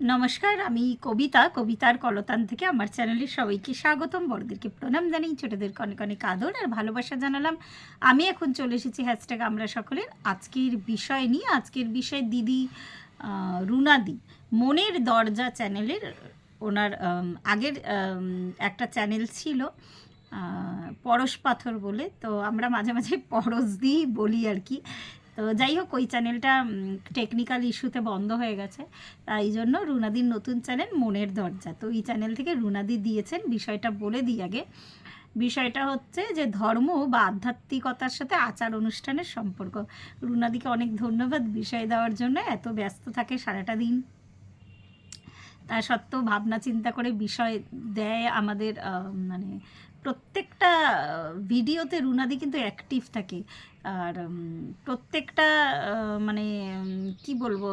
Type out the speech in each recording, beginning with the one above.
নমস্কার, আমি কবিতা, কবিতার কলতান থেকে আমার চ্যানেলে সবাইকে স্বাগতম। বড়দেরকে প্রণাম জানাই ছোটদেরকে অনেক অনেক আদর আর ভালোবাসা জানালাম। আমি এখন চলে এসেছি হ্যাশট্যাগ আমরা সকলের আজকের বিষয় নিয়ে। আজকের বিষয় দিদি রুনাদি, মনের দরজা চ্যানেলের ওনার আগের একটা চ্যানেল ছিল পরশ পাথর বলে। তো আমরা মাঝে মাঝে পরশ দিই বলি আর কি। তো যাই হোক, ওই চ্যানেলটা টেকনিক্যাল ইস্যুতে বন্ধ হয়ে গেছে। তাই জন্য রুনাদির নতুন চ্যানেল মনের দরজা। তো এই চ্যানেল থেকে রুনাদি দিয়েছেন বিষয়টা বলে দিই আগে। বিষয়টা হচ্ছে যে ধর্ম বা আধ্যাত্মিকতার সাথে আচার অনুষ্ঠানের সম্পর্ক। রুনাদিকে অনেক ধন্যবাদ বিষয় দেওয়ার জন্য, এত ব্যস্ত থাকে সারাটা দিন। তা সত্ত্বেও ভাবনা চিন্তা করে বিষয় দেয় আমাদের মানে প্রত্যেকটা ভিডিওতে রুনাদি কিন্তু অ্যাক্টিভ থাকে। আর প্রত্যেকটা মানে কি বলব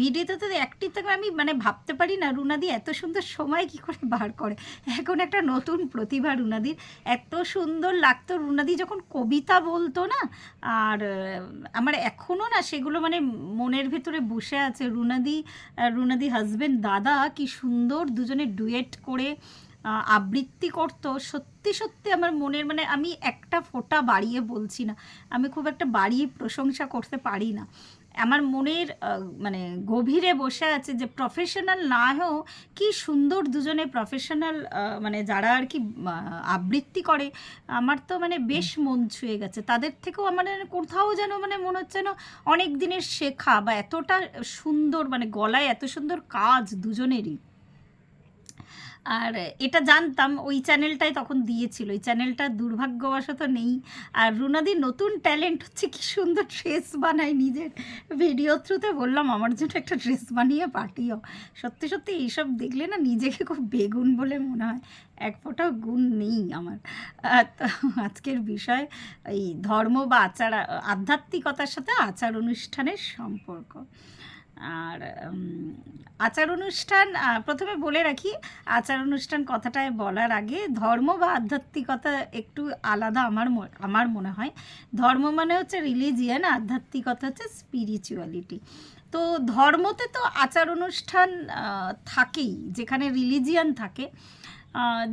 ভিডিওতে তো একটি থাকে আমি মানে ভাবতে পারি না রুনাদি এত সুন্দর সময় কি করে বার করে। এখন একটা নতুন প্রতিভা রুনাদির এত সুন্দর লাগতো রুনাদি যখন কবিতা বলতো না, আর আমার এখনও না সেগুলো মানে মনের ভেতরে বসে আছে। রুনাদি রুনাদি হাজব্যান্ড দাদা, কি সুন্দর দুজনে ডুয়েট করে আবৃত্তি করতো সত্যি সত্যি আমার মনের মানে আমি একটা ফোঁটা বাড়িয়ে বলছি না আমি খুব একটা বাড়িয়ে প্রশংসা করতে পারি না। আমার মনের মানে গভীরে বসে আছে যে প্রফেশনাল না হয়েও কি সুন্দর দুজনে প্রফেশনাল মানে যারা আর কি আবৃত্তি করে আমার তো মানে বেশ মন ছুঁয়ে গেছে। তাদের থেকেও আমার কোথাও যেন মানে মনে হচ্ছে যেন অনেক দিনের শেখা বা এতটা সুন্দর মানে গলায় এত সুন্দর কাজ দুজনেরই। আর এটা জানতাম, ওই চ্যানেলটাই তখন দিয়েছিল। ওই চ্যানেলটা দুর্ভাগ্যবশত নেই। আর রুনাদি নতুন ট্যালেন্ট হচ্ছে কি সুন্দর ড্রেস বানায় নিজের। ভিডিও থ্রুতে বললাম, আমার জন্য একটা ড্রেস বানিয়ে পাঠিও। সত্যি সত্যি এইসব দেখলে না নিজেকে খুব বেগুন বলে মনে হয়। এক ফোঁটাও গুণ নেই আমার। তো আজকের বিষয়, এই ধর্ম বা আচার, আধ্যাত্মিকতার সাথে আচার অনুষ্ঠানের সম্পর্ক। আর আচার অনুষ্ঠান প্রথমে বলে রাখি আচার অনুষ্ঠান কথাটায় বলার আগে ধর্ম বা আধ্যাত্মিকতা একটু আলাদা আমার আমার মনে হয়। ধর্ম মানে হচ্ছে রিলিজিয়ান আধ্যাত্মিকতা হচ্ছে স্পিরিচুয়ালিটি তো ধর্মতে তো আচার অনুষ্ঠান থাকেই, যেখানে রিলিজিয়ান থাকে।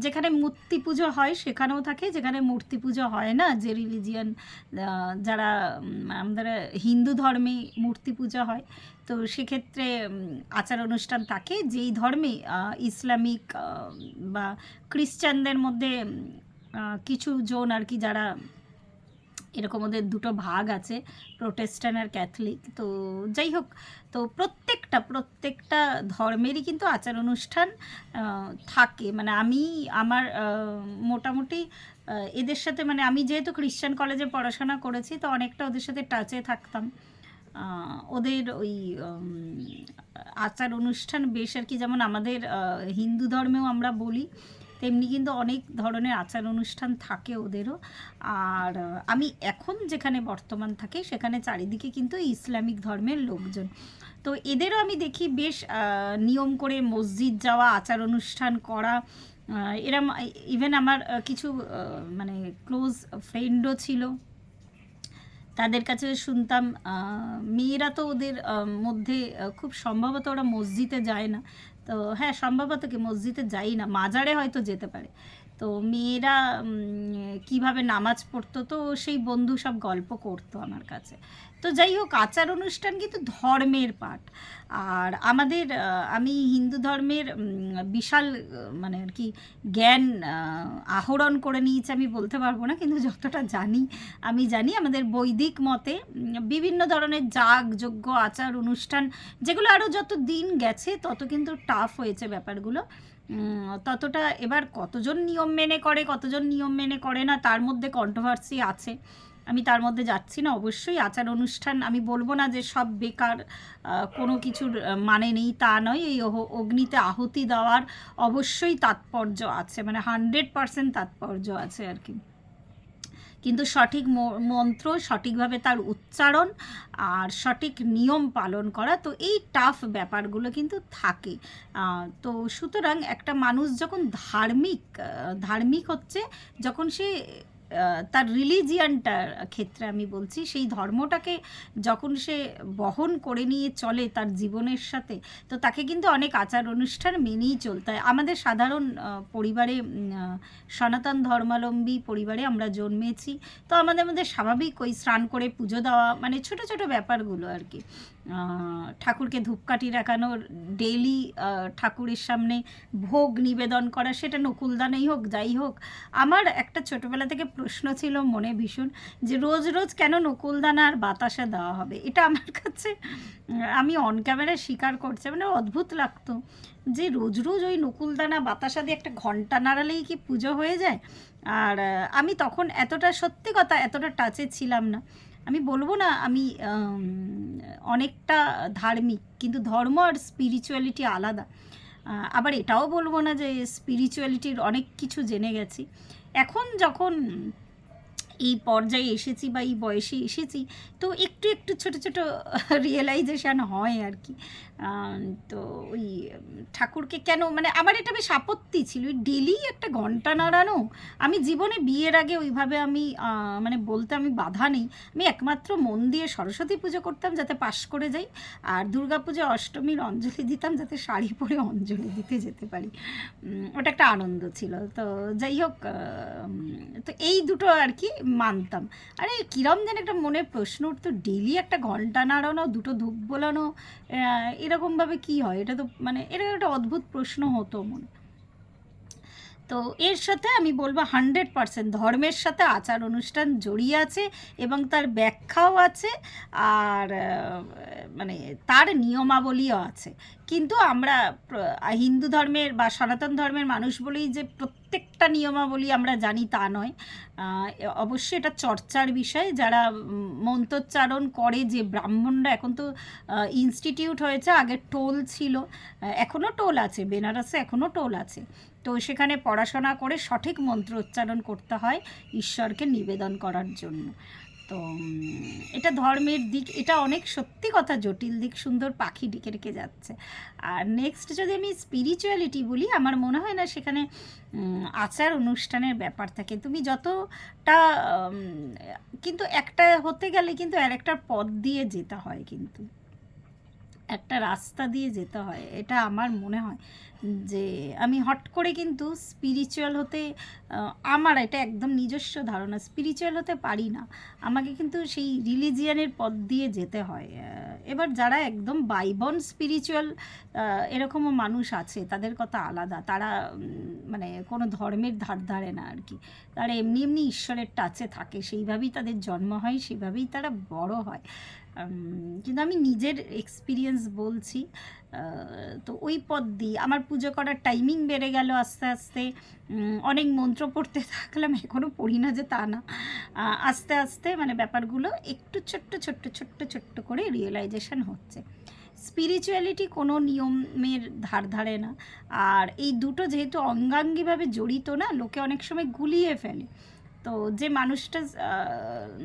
যেখানে মূর্তি পুজো হয় সেখানেও থাকে, যেখানে মূর্তি পুজো হয় না, যে রিলিজিয়ান যারা আমাদের হিন্দু ধর্মে মূর্তি পূজা হয় তো সেক্ষেত্রে আচার অনুষ্ঠান থাকে যেই ধর্মে ইসলামিক বা খ্রিস্টানদের মধ্যে কিছু জন আর কি যারা এরকম ওদের দুটো ভাগ আছে প্রোটেস্টান আর ক্যাথলিক। তো যাই হোক, তো প্রত্যেকটা প্রত্যেকটা ধর্মেরই কিন্তু আচার অনুষ্ঠান থাকে। মানে আমি, আমার মোটামুটি এদের সাথে মানে আমি যেহেতু খ্রিস্টান কলেজে পড়াশোনা করেছি, তো অনেকটা ওদের সাথে টাচে থাকতাম। ওদের ওই আচার অনুষ্ঠান বেশ আর কি, যেমন আমাদের হিন্দু ধর্মেও আমরা বলি, তেমনি কিন্তু অনেক ধরনের আচার অনুষ্ঠান থাকে ওদেরও। আর আমি এখন যেখানে বর্তমান থাকি, সেখানে চারিদিকে কিন্তু ইসলামিক ধর্মের লোকজন। তো এদেরও আমি দেখি বেশ নিয়ম করে মসজিদ যাওয়া, আচার অনুষ্ঠান করা এরম ইভেন আমার কিছু মানে ক্লোজ ফ্রেন্ডও ছিল। তাদের কাছে শুনতাম মেয়েরা তো ওদের মধ্যে খুব সম্ভবত ওরা মসজিদে যায় না। তো হ্যাঁ সম্ভবত কি মসজিদে যাই না, মাজারে হয়তো যেতে পারে। তো মেয়েরা কীভাবে নামাজ পড়তো, তো সেই বন্ধু সব গল্প করতো আমার কাছে। তো যাই হোক, আচার অনুষ্ঠান কিন্তু ধর্মের পাঠ। আর আমাদের আমি হিন্দু ধর্মের বিশাল মানে আর কি, জ্ঞান আহরণ করে নিয়েছি আমি বলতে পারব না, কিন্তু যতটা জানি, আমি জানি আমাদের বৈদিক মতে বিভিন্ন ধরনের যাগ যজ্ঞ আচার অনুষ্ঠান, যেগুলো আরও যত দিন গেছে, তত কিন্তু টাফ হয়েছে ব্যাপারগুলো। ততটা এবার কতজন নিয়ম মেনে করে, কতজন নিয়ম মেনে করে না, তার মধ্যে কন্ট্রোভার্সি আছে। আমি তার মধ্যে যাচ্ছি না, অবশ্যই আচার অনুষ্ঠান আমি বলব না যে সব বেকার কোনো কিছুর মানে নেই, তা নয়। এই অগ্নিতে আহুতি দেওয়ার অবশ্যই তাৎপর্য আছে মানে হান্ড্রেড পারসেন্ট তাৎপর্য আছে আর কি। কিন্তু সঠিক মন্ত্র, সঠিকভাবে তার উচ্চারণ আর সঠিক নিয়ম পালন করা, তো এই টাফ ব্যাপারগুলো কিন্তু থাকে। তো সুতরাং একটা মানুষ যখন ধার্মিক ধার্মিক হচ্ছে, যখন সে তার রিলিজিয়ানটার ক্ষেত্রে আমি বলছি, সেই ধর্মটাকে যখন সে বহন করে নিয়ে চলে তার জীবনের সাথে, তো তাকে কিন্তু অনেক আচার অনুষ্ঠান মেনেই চলতে হয়। আমাদের সাধারণ পরিবারে সনাতন ধর্মাবলম্বী পরিবারে আমরা জন্মেছি, তো আমাদের মধ্যে স্বাভাবিক ওই স্নান করে পুজো দেওয়া মানে ছোট ছোট ব্যাপারগুলো আর কি। ঠাকুরকে ধূপকাঠি রাখানোর ডেইলি ঠাকুরের সামনে ভোগ নিবেদন করা, সেটা নকুলদানেই হোক, যাই হোক। আমার একটা ছোটোবেলা থেকে প্রশ্ন ছিল মনে ভীষণ যে রোজ রোজ কেন নকুলদানা আর বাতাসা দেওয়া হবে? এটা আমার কাছে, আমি অন ক্যামেরায় স্বীকার করছি মানে অদ্ভুত লাগতো যে রোজ রোজ ওই নকুলদানা বাতাসা দিয়ে একটা ঘণ্টা নাড়ালেই কি পুজো হয়ে যায়? আর আমি তখন এতটা সত্যি কথা, এতটা টাচে ছিলাম না। আমি বলব না, আমি অনেকটা ধার্মিক, কিন্তু ধর্ম আর স্পিরিচুয়ালিটি আলাদা। আবার এটাও বলব না যে স্পিরিচুয়ালিটির অনেক কিছু জেনে গেছি। এখন যখন এই পর্যায়ে এসেছি বা এই বয়সে এসেছি, তো একটু একটু ছোট ছোট রিয়েলাইজেশান হয় আর কি। তো ওই ঠাকুরকে কেন মানে আমার এটা বেশ আপত্তি ছিল। ওই ডেলি একটা ঘণ্টা নাড়ানো, আমি জীবনে বিয়ের আগে ওইভাবে আমি মানে বলতে আমি বাধা নেই। আমি একমাত্র মন দিয়ে সরস্বতী পুজো করতাম যাতে পাশ করে যাই, আর দুর্গা পুজো অষ্টমীর অঞ্জলি দিতাম যাতে শাড়ি পরে অঞ্জলি দিতে যেতে পারি। ওটা একটা আনন্দ ছিল। তো যাই হোক তো এই দুটো আর কি মানতাম। আরে, কিরম যেন একটা মনে প্রশ্ন উঠতো ডেলি একটা ঘণ্টা নাড়ানো, দুটো ধূপ বোলানো এরকমভাবে কি হয়? এটা তো মানে এটা একটা অদ্ভুত প্রশ্ন হতো মনে। তো এর সাথে আমি বলব হান্ড্রেড পার্সেন্ট ধর্মের সাথে আচার অনুষ্ঠান জড়িয়ে আছে এবং তার ব্যাখ্যাও আছে আর মানে তার নিয়মাবলীও আছে। কিন্তু আমরা হিন্দু ধর্মের বা সনাতন ধর্মের মানুষ বলেই যে প্রত্যেকটা নিয়মাবলী আমরা জানি তা নয়। অবশ্যই এটা চর্চার বিষয়। যারা মন্ত্রোচ্চারণ করে যে ব্রাহ্মণরা, এখন তো ইনস্টিটিউট হয়েছে, আগে টোল ছিল। এখনও টোল আছে, বেনারসে এখনও টোল আছে। তো সেখানে পড়াশোনা করে সঠিক মন্ত্র উচ্চারণ করতে হয় ঈশ্বরকে নিবেদন করার জন্য। তো এটা ধর্মের দিক, এটা অনেক সত্যি কথা, জটিল দিক, সুন্দর পাখি ডিকে রেখে যাচ্ছে। আর নেক্সট যদি আমি স্পিরিচুয়ালিটি বলি, আমার মনে হয় না সেখানে আচার অনুষ্ঠানের ব্যাপার থাকে। তুমি যতটা কিন্তু একটা হতে গেলে কিন্তু আর একটা পথ দিয়ে যেতে হয় কিন্তু। একটা রাস্তা দিয়ে যেতে হয়, এটা আমার মনে হয়। যে আমি হট করে কিন্তু স্পিরিচুয়াল হতে আমার এটা একদম নিজস্ব ধারণা স্পিরিচুয়াল হতে পারি না। আমাকে কিন্তু সেই রিলিজিয়ানের পথ দিয়ে যেতে হয়। এবার যারা একদম বাইবন স্পিরিচুয়াল এরকমও মানুষ আছে, তাদের কথা আলাদা। তারা মানে কোনো ধর্মের ধার ধারে না আর কি। তারা এমনি এমনি ঈশ্বরের টাচে থাকে, সেইভাবেই তাদের জন্ম হয়, সেইভাবেই তারা বড় হয়। কিন্তু আমি নিজের এক্সপিরিয়েন্স বলছি তো ওই পদ দিয়ে আমার পুজো করার টাইমিং বেড়ে গেল আস্তে আস্তে। অনেক মন্ত্র পড়তে থাকলাম এখনও পড়ি না যে তা না। আস্তে আস্তে মানে ব্যাপারগুলো একটু ছোট্ট ছোট্ট ছোট্ট ছোট্ট করে রিয়েলাইজেশন হচ্ছে। স্পিরিচুয়ালিটি কোনো নিয়মের ধার ধারে না। আর এই দুটো যেহেতু অঙ্গাঙ্গিভাবে জড়িত না, লোকে অনেক সময় গুলিয়ে ফেলে। তো যে মানুষটা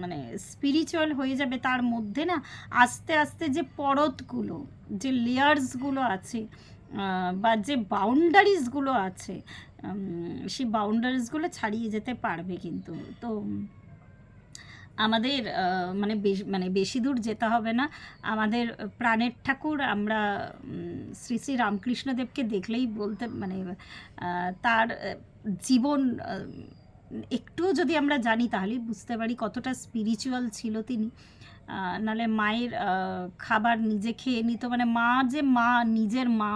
মানে স্পিরিচুয়াল হয়ে যাবে তার মধ্যে না আস্তে আস্তে যে পরতগুলো, যে লেয়ার্সগুলো আছে বা যে বাউন্ডারিজগুলো আছে সেই বাউন্ডারিজগুলো ছাড়িয়ে যেতে পারবে কিন্তু। তো আমাদের মানে বেশ মানে বেশি দূর যেতে হবে না। আমাদের প্রাণের ঠাকুর আমরা শ্রী শ্রী রামকৃষ্ণদেবকে দেখলেই বলতে মানে তার জীবন একটুও যদি আমরা জানি তাহলেই বুঝতে পারি কতটা স্পিরিচুয়াল ছিল তিনি। নালে মায়ের খাবার নিজে খেয়ে নিত। মানে মা যে মা, নিজের মা।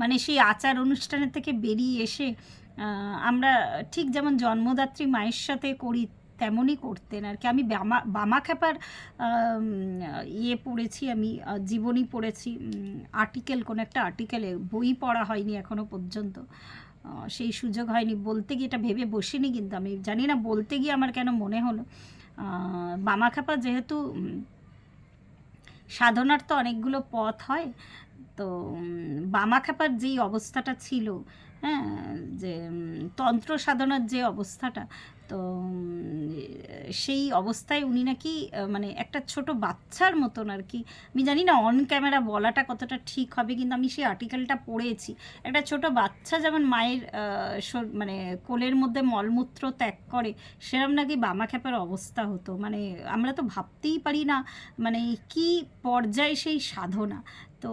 মানে সেই আচার অনুষ্ঠানের থেকে বেরিয়ে এসে আমরা ঠিক যেমন জন্মদাত্রী মায়ের সাথে করি, তেমনই করতেন আর কি। আমি বামা বামা খ্যাপার ইয়ে পড়েছি আমি জীবনী পড়েছি। আর্টিকেল কোনো একটা আর্টিকেলে বই পড়া হয়নি এখনও পর্যন্ত। সেই সুযোগ হয়নি। বলতে গিয়ে এটা ভেবে বসিনি কিন্তু আমি। জানি না বলতে গিয়ে আমার কেন মনে হলো। বামাখাপা যেহেতু সাধনার তো অনেকগুলো পথ হয়, তো বামাখাপার বামা খাপার যেই অবস্থাটা ছিল হ্যাঁ যে তন্ত্র সাধনার যে অবস্থাটা তো সেই অবস্থায় উনি নাকি মানে একটা ছোট বাচ্চার মতন আর কি। আমি জানি না অন ক্যামেরা বলাটা কতটা ঠিক হবে, কিন্তু আমি সেই আর্টিকেলটা পড়েছি। একটা ছোট বাচ্চা যেমন মায়ের মানে কোলের মধ্যে মলমূত্র ত্যাগ করে, সেরম নাকি বামাখ্যাপার অবস্থা হতো। মানে আমরা তো ভাবতেই পারি না মানে কি পর্যায়ে সেই সাধনা। তো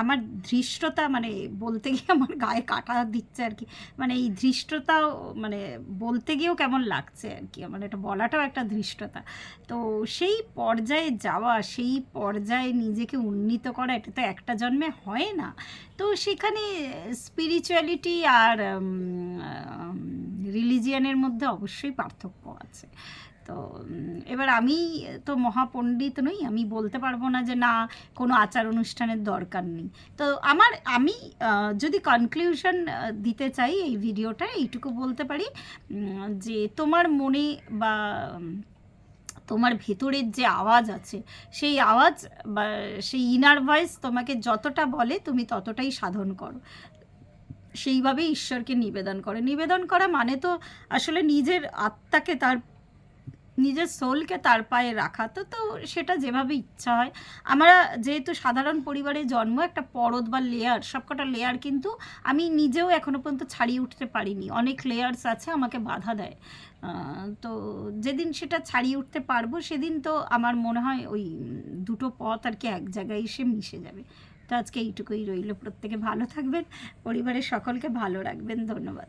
আমার ধৃষ্টতা মানে বলতে গিয়ে আমার গায়ে কাটা দিচ্ছে আর কি। মানে এই ধৃষ্টতাও মানে বলতে গিয়েও কেমন লাগছে আর কি? আমার এটা বলাটাও একটা ধৃষ্টতা। তো সেই পর্যায়ে যাওয়া, সেই পর্যায়ে নিজেকে উন্নীত করা, এটা তো একটা জন্মে হয় না। তো সেখানে স্পিরিচুয়ালিটি আর রিলিজিয়ানের মধ্যে অবশ্যই পার্থক্য আছে। তো এবার আমি তো মহাপণ্ডিত নই, আমি বলতে পারব না যে না, কোনো আচার অনুষ্ঠানের দরকার নেই। তো আমার, আমি যদি কনক্লিউশন দিতে চাই এই ভিডিওটা, এইটুকু বলতে পারি যে তোমার মনে বা তোমার ভেতরের যে আওয়াজ আছে, সেই আওয়াজ বা, সেই ইনার ভয়েস তোমাকে যতটা বলে, তুমি ততটাই সাধন করো। সেইভাবে ঈশ্বরকে নিবেদন করে। নিবেদন করা মানে তো আসলে নিজের আত্মাকে তার নিজের সোলকে তার পায়ে রাখা, তো তো সেটা যেভাবে ইচ্ছা হয়। আমরা যেহেতু সাধারণ পরিবারে জন্ম, একটা পরদ বা লেয়ার সবকটা লেয়ার কিন্তু আমি নিজেও এখনও পর্যন্ত ছাড়িয়ে উঠতে পারিনি। অনেক লেয়ার্স আছে, আমাকে বাধা দেয়। তো যেদিন সেটা ছাড়িয়ে উঠতে পারব, সেদিন তো আমার মনে হয় ওই দুটো পথ আর কি এক জায়গায় এসে মিশে যাবে। তো আজকে এইটুকুই রইল। প্রত্যেকে ভালো থাকবেন, পরিবারের সকলকে ভালো রাখবেন। ধন্যবাদ।